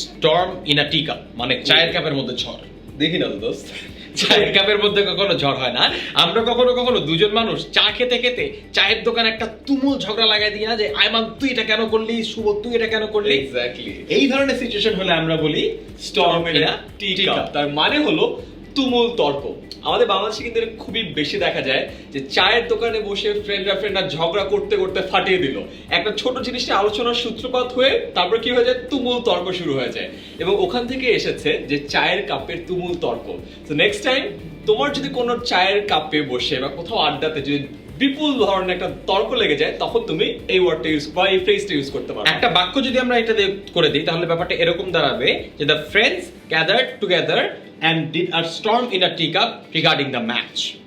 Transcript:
Sturm in আ টিকা মানে চায়ের কাপের মধ্যে ঝড়। দেখি না তো দোস্ত। চায়ের কাপের মধ্যে কখনো ঝড় হয় না। আমরা কখনো কখনো দুজন মানুষ চা খেতে খেতে চায়ের দোকানে একটা তুমুল ঝগড়া লাগাই দিই না যে আয়মান তুই এটা কেন করলি? শুভ তুই এটা কেন করলি? এক্স্যাক্টলি এই ধরনের সিচুয়েশন হলে আমরা বলি storm in a tea tea cup cup। তার মানে হলো তুমুল তর্ক। আমাদের বাংলাদেশে কিন্তু খুবই বেশি দেখা যায় যে চায়ের দোকানে বসে ফ্রেন্ডরা ফ্রেন্ডরা ঝগড়া করতে করতে ফাটিয়ে দিল। একটা ছোট জিনিস নিয়ে আলোচনার সূত্রপাত হয়ে তারপর কি হয়ে যায়? তুমুল তর্ক শুরু হয়ে যায়। এবং ওখান থেকে এসেছে যে চায়ের কাপের তুমুল তর্ক। তো নেক্সট টাইম তোমার যদি কোনো চায়ের কাপে বসে বা কোথাও আড্ডাতে যদি বিপুল ধরনের একটা তর্ক লেগে যায়, তখন তুমি এই ওয়ার্ডটা ইউজ বা এই ফ্রেজটা ইউজ করতে পারো একটা বাক্য যদি আমরা এটা করে দিই, তাহলে ব্যাপারটা এরকম দাঁড়াবে যে the friends gather together and did a storm in a teacup regarding the match.